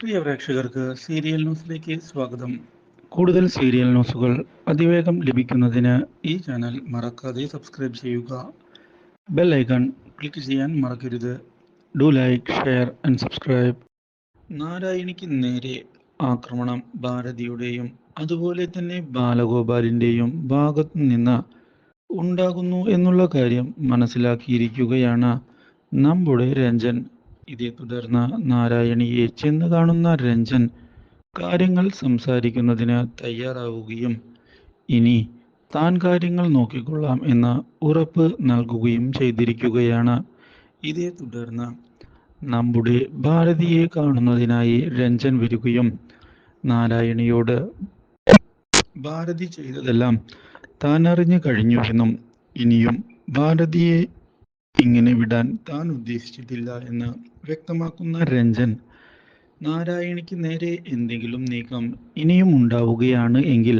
പ്രിയ പ്രേക്ഷകർക്ക് സീരിയൽ ന്യൂസിലേക്ക് സ്വാഗതം. കൂടുതൽ സീരിയൽ ന്യൂസുകൾ അതിവേഗം ലഭിക്കുന്നതിന് ഈ ചാനൽ മറക്കാതെ സബ്സ്ക്രൈബ് ചെയ്യുക. ബെൽ ഐക്കൺ ക്ലിക്ക് ചെയ്യാൻ മറക്കരുത്. Do like share and subscribe. നാരായണിക്ക് നേരെ ആക്രമണം ഭാരതിയുടെയും അതുപോലെ തന്നെ ബാലഗോപാലിന്റെയും ഭാഗത്തു നിന്ന് ഉണ്ടാകുന്നു എന്നുള്ള കാര്യം മനസ്സിലാക്കിയിരിക്കുകയാണ് നമ്മുടെ രഞ്ജൻ. ഇതേ തുടർന്ന് നാരായണിയെ ചെന്ന് കാണുന്ന രഞ്ജൻ കാര്യങ്ങൾ സംസാരിക്കുന്നതിന് തയ്യാറാവുകയും ഇനി താൻ കാര്യങ്ങൾ നോക്കിക്കൊള്ളാം എന്ന് ഉറപ്പ് നൽകുകയും ചെയ്തിരിക്കുകയാണ്. ഇതേ തുടർന്ന് നമ്മുടെ ഭാരതിയെ കാണുന്നതിനായി രഞ്ജൻ വരികയും നാരായണിയോട് ഭാരതി ചെയ്തതെല്ലാം താൻ അറിഞ്ഞു കഴിഞ്ഞുവെന്നും ഇനിയും ഭാരതിയെ ഇങ്ങനെ വിടാൻ താൻ ഉദ്ദേശിച്ചിട്ടില്ല എന്ന് വ്യക്തമാക്കുന്ന രഞ്ജൻ നാരായണിക്ക് നേരെ എന്തെങ്കിലും നീക്കം ഇനിയും ഉണ്ടാവുകയാണ് എങ്കിൽ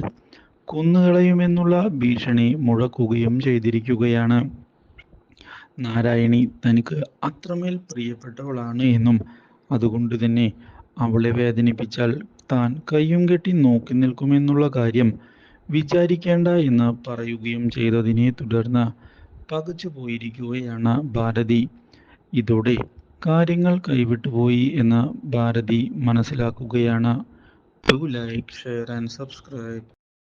കൊന്നുകളയുമെന്നുള്ള ഭീഷണി മുഴക്കുകയും ചെയ്തിരിക്കുകയാണ്. നാരായണി തനിക്ക് അത്രമേൽ പ്രിയപ്പെട്ടവളാണ് എന്നും അതുകൊണ്ട് തന്നെ അവളെ വേദനിപ്പിച്ചാൽ താൻ കയ്യും കെട്ടി നോക്കി നിൽക്കുമെന്നുള്ള കാര്യം വിചാരിക്കേണ്ട എന്ന് പറയുകയും ചെയ്തതിനെ തുടർന്ന് പകച്ചു പോയിരിക്കുകയാണ് ഭാരതി. ഇതോടെ കാര്യങ്ങൾ കൈവിട്ടുപോയി എന്ന് ഭാരതി മനസ്സിലാക്കുകയാണ്. Do like share and subscribe